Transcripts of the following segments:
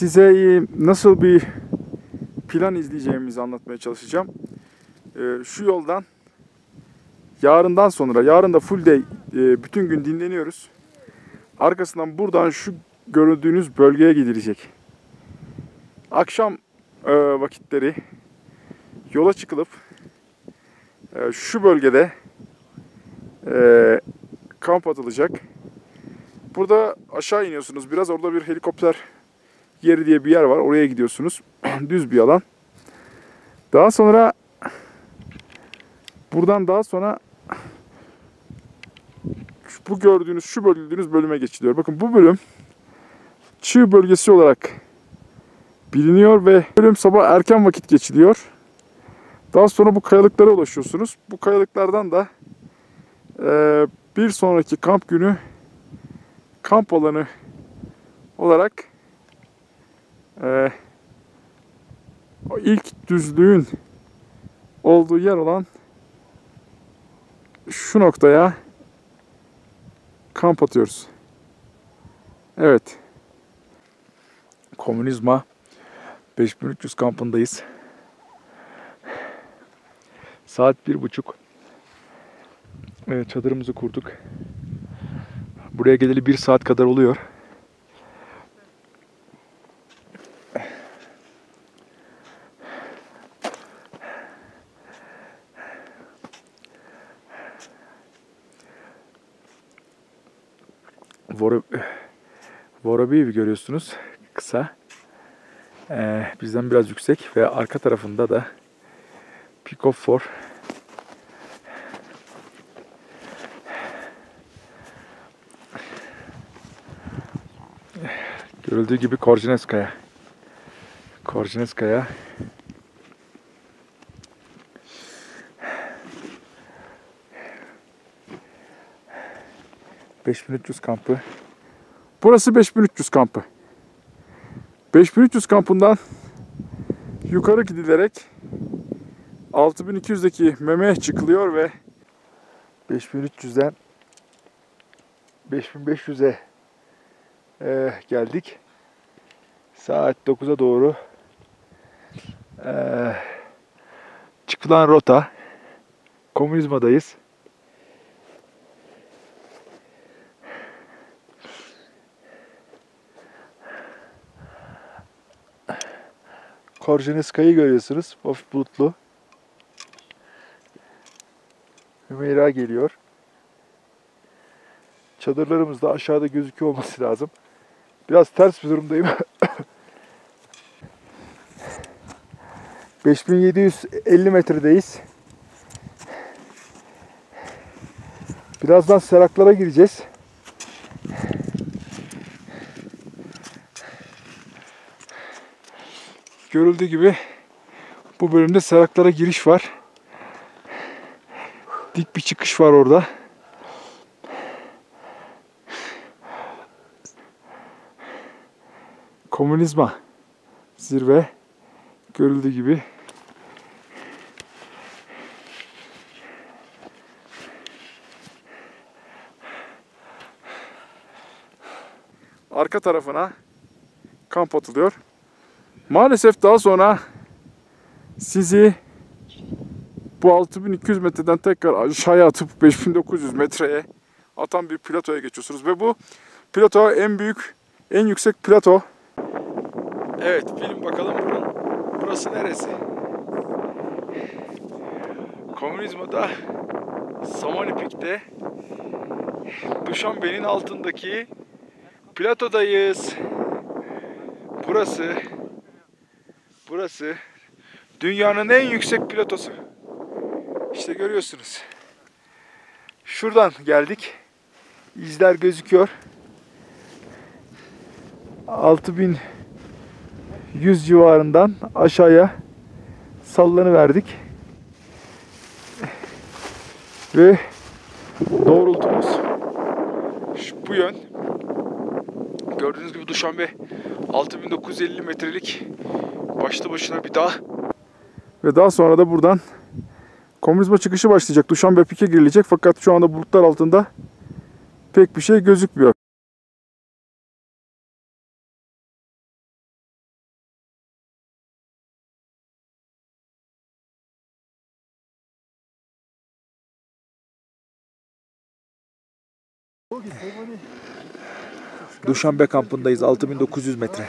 Size e, nasıl bir plan izleyeceğimizi anlatmaya çalışacağım. E, Şu yoldan yarından sonra, yarın da full day e, bütün gün dinleniyoruz. Arkasından buradan şu gördüğünüz bölgeye gidilecek. Akşam vakitleri yola çıkılıp e, şu bölgede e, kamp atılacak. Burada aşağı iniyorsunuz biraz. Orada bir helikopter yeri diye bir yer var. Oraya gidiyorsunuz. Düz bir alan. Daha sonra buradan daha sonra bu gördüğünüz, şu bölüldüğünüz bölüme geçiliyor. Bakın bu bölüm çığ bölgesi olarak biliniyor ve bölüm sabah erken vakit geçiliyor. Daha sonra bu kayalıklara ulaşıyorsunuz. Bu kayalıklardan da eee, bir sonraki kamp günü kamp alanı olarak o ilk düzlüğün olduğu yer olan şu noktaya kamp atıyoruz. Evet. Komünizma 5300 kampındayız. Saat bir buçuk. Çadırımızı kurduk. Buraya geleli bir saat kadar oluyor. Vora, Vorabi'yi görüyorsunuz. Kısa. Ee, bizden biraz yüksek ve arka tarafında da Pick of Four. Görüldüğü gibi Korzineskaya. Korzineskaya. ...5300 kampı. Burası 5300 kampı. 5300 kampından yukarı gidilerek 6200'deki memeye çıkılıyor ve 5300'den 5500'e e, geldik. Saat 9'a doğru e, çıkılan rota komünizmadayız. Korjeneska'yı görüyorsunuz. Hafif bulutlu. Hümeyra geliyor. Çadırlarımız da aşağıda gözüküyor olması lazım. Biraz ters bir durumdayım. 5750 metredeyiz. Birazdan seraklara gireceğiz. Görüldüğü gibi bu bölümde seraklara giriş var. Dik bir çıkış var orada. Komünizma zirve görüldüğü gibi arka tarafına kamp atılıyor. Maalesef daha sonra sizi bu 6200 metreden tekrar aşağıya atıp 5900 metreye atan bir platoya geçiyorsunuz ve bu plato en büyük, en yüksek plato. Evet, bilin bakalım bunun burası neresi? Komünizmada Samanipik'te Duşanbe'nin altındaki platodayız. Burası burası dünyanın en yüksek platosu. İşte görüyorsunuz. Şuradan geldik. İzler gözüküyor. 6100 civarından aşağıya sallanıverdik. Ve doğrultumuz şu, bu yön. Gördüğünüz gibi Duşanbe 6950 metrelik başlı başına bir dağ. Ve daha sonra da buradan Komünizma çıkışı başlayacak. Duşanbe pike girilecek fakat şu anda bulutlar altında pek bir şey gözükmüyor. Duşanbe kampındayız 6900 metre.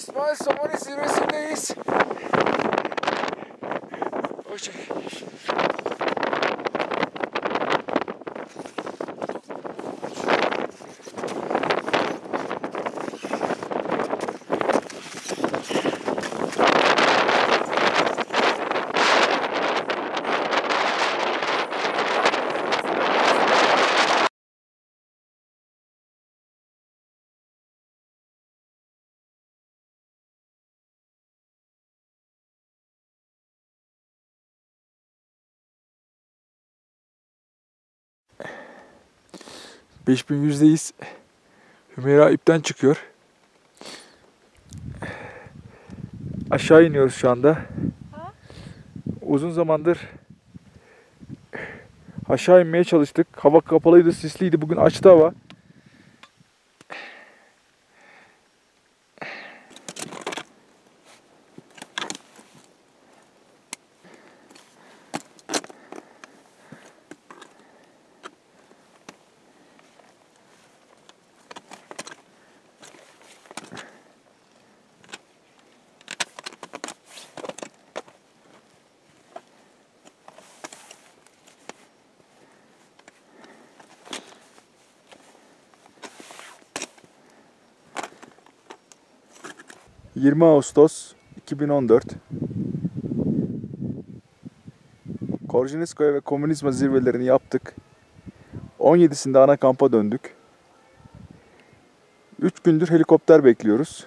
Smile, someone is erasing this. Oh shit. %100'deyiz. Hümeyra ipten çıkıyor. Aşağı iniyoruz şu anda. Uzun zamandır aşağı inmeye çalıştık. Hava kapalıydı, sisliydi. Bugün açtı hava. ...20 Ağustos 2014... Korjiniskoye ve Komünizma zirvelerini yaptık. 17'sinde ana kampa döndük. 3 gündür helikopter bekliyoruz.